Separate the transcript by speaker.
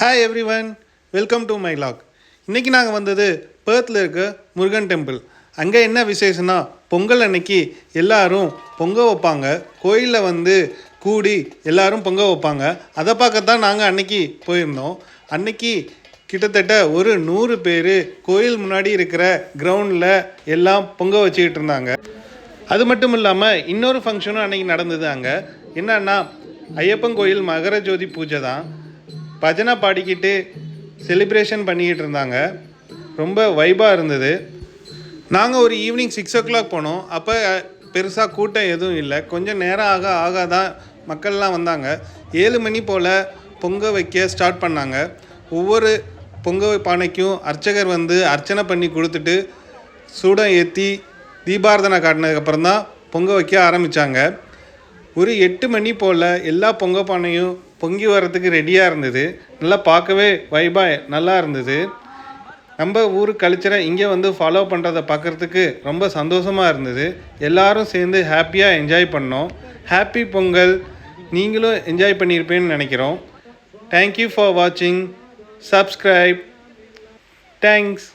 Speaker 1: Hi everyone welcome to my log இன்றைக்கி நாங்கள் வந்தது பேர்த்தில் இருக்க முருகன் டெம்பிள் அங்கே என்ன விசேஷம்னா பொங்கல் அன்னைக்கு எல்லாரும் பொங்க வைப்பாங்க. கோயிலில் வந்து கூடி எல்லாரும் பொங்க வைப்பாங்க. அதை பார்க்கத்தான் நாங்கள் அன்னைக்கு போயிருந்தோம். அன்னைக்கு கிட்டத்தட்ட ஒரு நூறு பேர் கோயில் முன்னாடி இருக்கிற கிரவுண்டில் எல்லாம் பொங்க வச்சுக்கிட்டு இருந்தாங்க. அது மட்டும் இல்லாமல் இன்னொரு ஃபங்க்ஷனும் அன்னைக்கு நடந்தது அங்கே. என்னன்னா ஐயப்பன் கோயில் மகர ஜோதி பூஜை தான். பஜனை பாடிக்கிட்டு செலிப்ரேஷன் பண்ணிக்கிட்டு இருந்தாங்க ரொம்ப வைபாக இருந்தது. நாங்கள் ஒரு ஈவினிங் சிக்ஸ் ஓ கிளாக் போனோம். அப்போ பெருசாக கூட்டம் எதுவும் இல்லை. கொஞ்சம் நேரம் ஆக ஆக தான் மக்கள்லாம் வந்தாங்க. ஏழு மணி போல் பொங்க வைக்க ஸ்டார்ட் பண்ணாங்க. ஒவ்வொரு பொங்க பானைக்கும் அர்ச்சகர் வந்து அர்ச்சனை பண்ணி கொடுத்துட்டு சூடம் ஏற்றி தீபாரதனை காட்டினதுக்கப்புறம் தான் பொங்க வைக்க ஆரம்பித்தாங்க ஒரு எட்டு மணி போல் எல்லா பொங்க பானையும் பொங்கி வர்றதுக்கு ரெடியாக இருந்தது. நல்லா பார்க்கவே வைபாக நல்லா இருந்தது. நம்ம ஊர் கல்ச்சரை இங்கே வந்து ஃபாலோ பண்ணுறதை பார்க்குறதுக்கு ரொம்ப சந்தோஷமாக இருந்தது. எல்லாரும் சேர்ந்து ஹாப்பியாக என்ஜாய் பண்ணோம். ஹாப்பி பொங்கல் நீங்களும் என்ஜாய் பண்ணியிருப்பேன்னு நினைக்கிறோம். தேங்க்யூ ஃபார் வாட்சிங் சப்ஸ்கிரைப் தேங்க்ஸ்